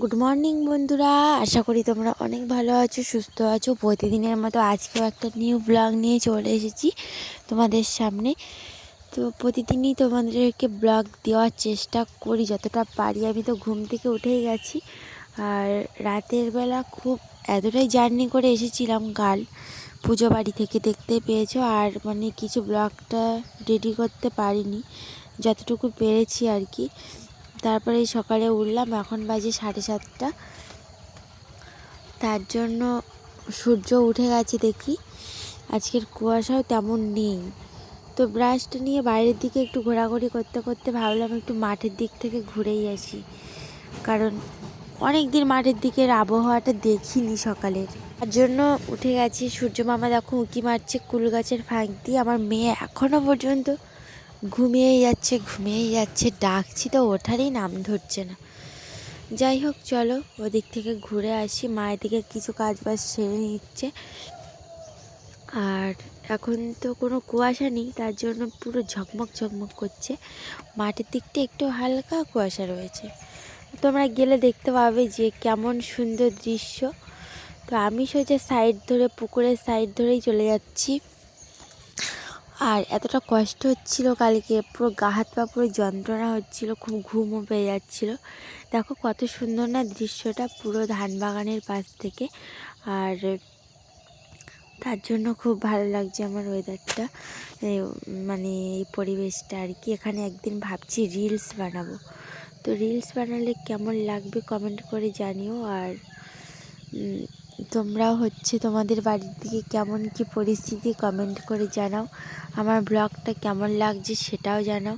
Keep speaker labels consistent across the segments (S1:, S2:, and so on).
S1: Good morning বন্ধুরা। আশা করি তোমরা অনেক ভালো আছো, সুস্থ আছো। প্রতিদিনের মতো আজকেও একটা নিউ ব্লগ নিয়ে চলে এসেছি তোমাদের সামনে। তো প্রতিদিনই তোমাদেরকে ব্লগ দেওয়ার চেষ্টা করি, যতটা পারি। আমি তো ঘুম থেকে উঠেই গেছি। আর রাতের বেলা খুব এতটাই জার্নি করে এসেছিলাম কাল। পুজো বাড়ি থেকে দেখতে পেয়েছ। আর মানে কিছু ব্লগটা রেডি করতে পারিনি, যতটুকু পেরেছি আর কি। তারপরে সকালে উঠলাম, এখন বাজে সাড়ে সাতটা। তার জন্য সূর্য উঠে গেছে দেখি। আজকের কুয়াশাও তেমন নেই। তো ব্রাশটা নিয়ে বাইরের দিকে একটু ঘোরাঘুরি করতে করতে ভাবলাম একটু মাঠের দিক থেকে ঘুরেই আসি। কারণ অনেক দিন মাঠের দিকের আবহাওয়াটা দেখিনি সকালের। তার জন্য উঠে গেছি, সূর্য মামা দেখো উঁকি মারছে কুল গাছের ফাঁক দিয়ে। আমার মেয়ে এখনও পর্যন্ত ঘুমিয়েই যাচ্ছে ঘুমিয়েই যাচ্ছে। ডাকছি তো, ওঠারই নাম ধরছে না। যাই হোক, চলো ওদিক থেকে ঘুরে আসি। মায়ের দিকে কিছু কাজ বাজ সেরে নিচ্ছে। আর এখন তো কোনো কুয়াশা নেই, তার জন্য পুরো ঝকমক ঝকমক করছে। মাটির দিকটা একটু হালকা কুয়াশা রয়েছে। তোমরা গেলে দেখতে পাবে যে কেমন সুন্দর দৃশ্য। তো আমি সোজা সাইড ধরে, পুকুরের সাইড ধরেই চলে যাচ্ছি। আর এতটা কষ্ট হচ্ছিল কালকে, পুরো গা হাত পা পুরো যন্ত্রণা হচ্ছিল, খুব ঘুমও পেয়ে যাচ্ছিল। দেখো কত সুন্দর না দৃশ্যটা পুরো ধান বাগানের পাশ থেকে। আর তার জন্য খুব ভালো লাগছে আমার ওয়েদারটা মানে এই পরিবেশটা আর কি। এখানে একদিন ভাবছি রিলস বানাবো। তো রিলস বানালে কেমন লাগবে কমেন্ট করে জানিও। আর তোমরাও হচ্ছে তোমাদের বাড়ির দিকে কেমন কি পরিস্থিতি কমেন্ট করে জানাও। আমার ব্লগটা কেমন লাগছে সেটাও জানাও।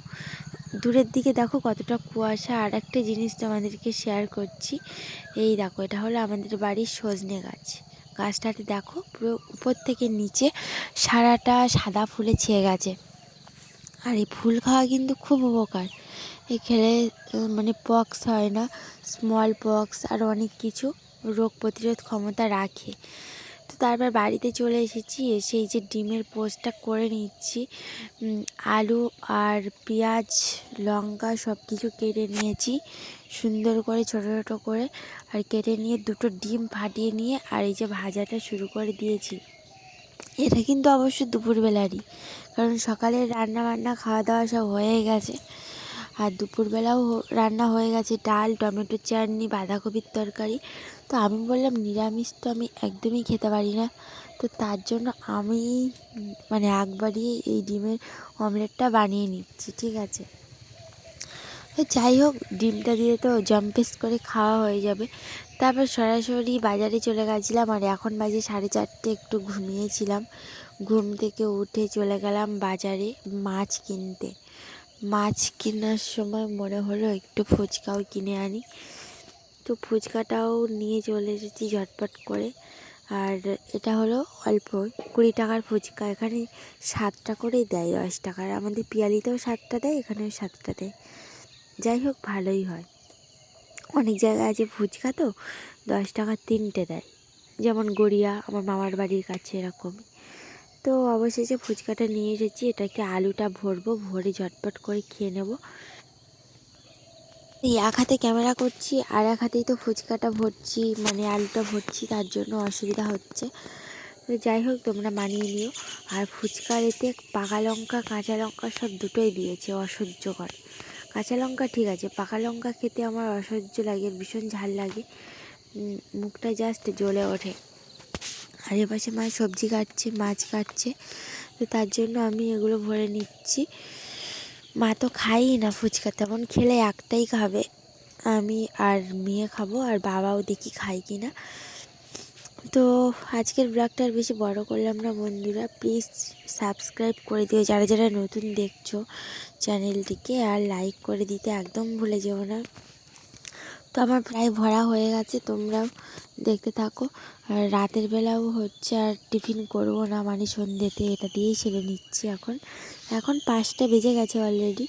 S1: দূরের দিকে দেখো কতটা কুয়াশা। আর একটা জিনিস তোমাদেরকে শেয়ার করছি। এই দেখো, এটা হলো আমাদের বাড়ির সজনে গাছ। গাছটাতে দেখো পুরো উপর থেকে নিচে সারাটা সাদা ফুলে ছেয়ে গেছে। আর এই ফুল খাওয়া কিন্তু খুব উপকার। এই খেলে মানে পক্স হয় না স্মল পক্স আর অনেক কিছু। রোগ প্রতিরোধ ক্ষমতা রাখে। তো তারপর বাড়িতে চলে এসেছি, এসে এই যে ডিমের পোস্টটা করে নিচ্ছি। আলু আর পেঁয়াজ, লঙ্কা সব কিছু কেটে নিয়েছি। সুন্দর করে, ছোটো ছোটো করে, আর কেটে নিয়ে দুটো ডিম ফাটিয়ে নিয়ে আর এই যে ভাজাটা শুরু করে দিয়েছি। এটা কিন্তু অবশ্য দুপুরবেলারই, কারণ সকালে রান্না বান্না খাওয়া দাওয়া সব হয়ে গেছে। আর দুপুরবেলাও রান্না হয়ে গেছে ডাল, টমেটো চাটনি, বাঁধাকপির তরকারি। তো আমি বললাম, নিরামিষ তো আমি একদমই খেতে পারি না। তো তার জন্য আমি মানে বাড়িয়ে এই ডিমের অমলেটটা বানিয়ে নিচ্ছি, ঠিক আছে? যাই হোক, ডিমটা দিয়ে তো জম্পেস করে খাওয়া হয়ে যাবে। তারপর সরাসরি বাজারে চলে গেছিলাম আর এখন বাজে সাড়ে চারটে, একটু ঘুমিয়েছিলাম। ঘুম থেকে উঠে চলে গেলাম বাজারে মাছ কিনতে। মাছ কেনার সময় মনে হলো একটু ফুচকাও কিনে আনি। তো ফুচকাটাও নিয়ে চলে এসেছি ঝটপট করে। আর এটা হলো অল্প, কুড়ি টাকার ফুচকা। এখানে সাতটা করেই দেয়, দশ টাকার আমাদের পিয়ালিতেও সাতটা দেয়, এখানেও সাতটা দেয়। যাই হোক, ভালোই হয়। অনেক জায়গায় আছে ফুচকা তো, দশ টাকার তিনটে দেয়। যেমন গড়িয়া, আমার মামার বাড়ির কাছে এরকমই তো অবশেষে ফুচকাটা নিয়ে এসেছি। এটাকে আলুটা ভরবো, ভরে ঝটপট করে খেয়ে নেব। এক হাতে ক্যামেরা করছি, আর এক হাতেই তো ফুচকাটা ভরছি মানে আলুটা ভরছি, তার জন্য অসুবিধা হচ্ছে। তো যাই হোক, তোমরা মানিয়ে নিও। আর ফুচকার এতে পাকা লঙ্কা, কাঁচা লঙ্কা সব দুটোই দিয়েছে, অসহ্যকর। কাঁচা লঙ্কা ঠিক আছে, পাকা লঙ্কা খেতে আমার অসহ্য লাগে, ভীষণ ঝাল লাগে। মুখটা জাস্ট জ্বলে ওঠে। আর এপাশে মা সবজি কাটছে, মাছ কাটছে, তো তার জন্য আমি এগুলো ভরে নিচ্ছি। মা তো খাই না ফুচকা, তেমন খেলে একটাই খাবে। আমি আর মেয়ে খাব, আর বাবাও দেখি খায় কি না তো আজকের ব্লগটা আর বেশি বড় করলাম না বন্ধুরা প্লিজ সাবস্ক্রাইব করে দিও। যারা যারা নতুন দেখছ চ্যানেলটিকে আর লাইক করে দিতে একদম ভুলে যেও না। তো আমার প্রায় ভরা হয়ে গেছে, তোমরাও দেখতে থাকো। আর রাতের বেলাও হচ্ছে আর টিফিন করব না মানে সন্ধ্যেতে এটা দিয়েই সেরে নিচ্ছি এখন। এখন পাঁচটা বেজে গেছে অলরেডি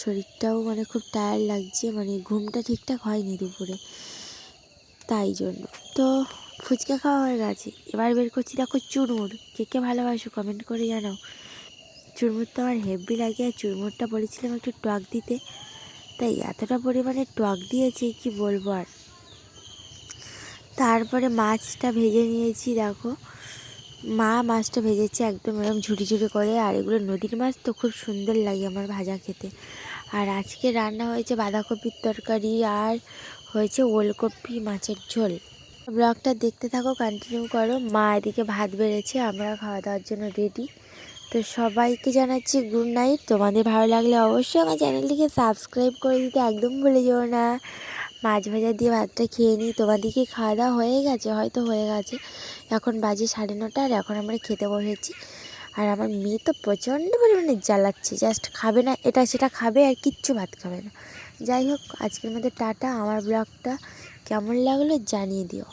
S1: শরীরটাও মানে খুব টায়ার্ড লাগছে মানে ঘুমটা ঠিকঠাক হয়নি দুপুরে। তাই জন্য। তো ফুচকা খাওয়া হয়ে গেছে। এবার বের করছি, দেখো চুরমুর। কে কে ভালোবাসো কমেন্ট করে জানাও। চুরমুর তো আমার হেভি লাগে, আর চুরমুরটা বলেছিলাম একটু টক দিতে। তাই এতটা পরিমাণে টক দিয়েছে, কি বলব আর? তারপরে মাছটা ভেজে নিয়েছি, দেখো। মা মাছটা ভেজেছে একদম এরকম ঝুড়ি ঝুড়ি করে, আর এগুলো নদীর মাছ তো খুব সুন্দর লাগে আমার ভাজা খেতে। আর আজকে রান্না হয়েছে বাঁধাকপির তরকারি আর হয়েছে ওলকপি মাছের ঝোল। ব্লগটা দেখতে থাকো কন্টিনিউ করো। মা এদিকে ভাত বেড়েছে, আমরা খাওয়া দাওয়ার জন্য রেডি তো সবাইকে জানাচ্ছি গুড নাইট তোমাদের ভালো লাগলে অবশ্যই আমার চ্যানেলটিকে সাবস্ক্রাইব করে দিতে একদম ভুলে যেও না। মাছ ভাজা দিয়ে ভাতটা খেয়ে নিই। তোমাদেরকে খাওয়া দাওয়া হয়ে গেছে, হয়তো হয়ে গেছে। এখন বাজে সাড়ে নটা আর এখন আমরা খেতে বসেছি। আর আমার মেয়ে তো প্রচণ্ড পরিমাণে জ্বালাচ্ছে জাস্ট খাবে না, এটা সেটা খাবে আর কিচ্ছু ভাত খাবে না। যাই হোক, আজকের মধ্যে টাটা। আমার ব্লগটা কেমন লাগল জানিয়ে দিও।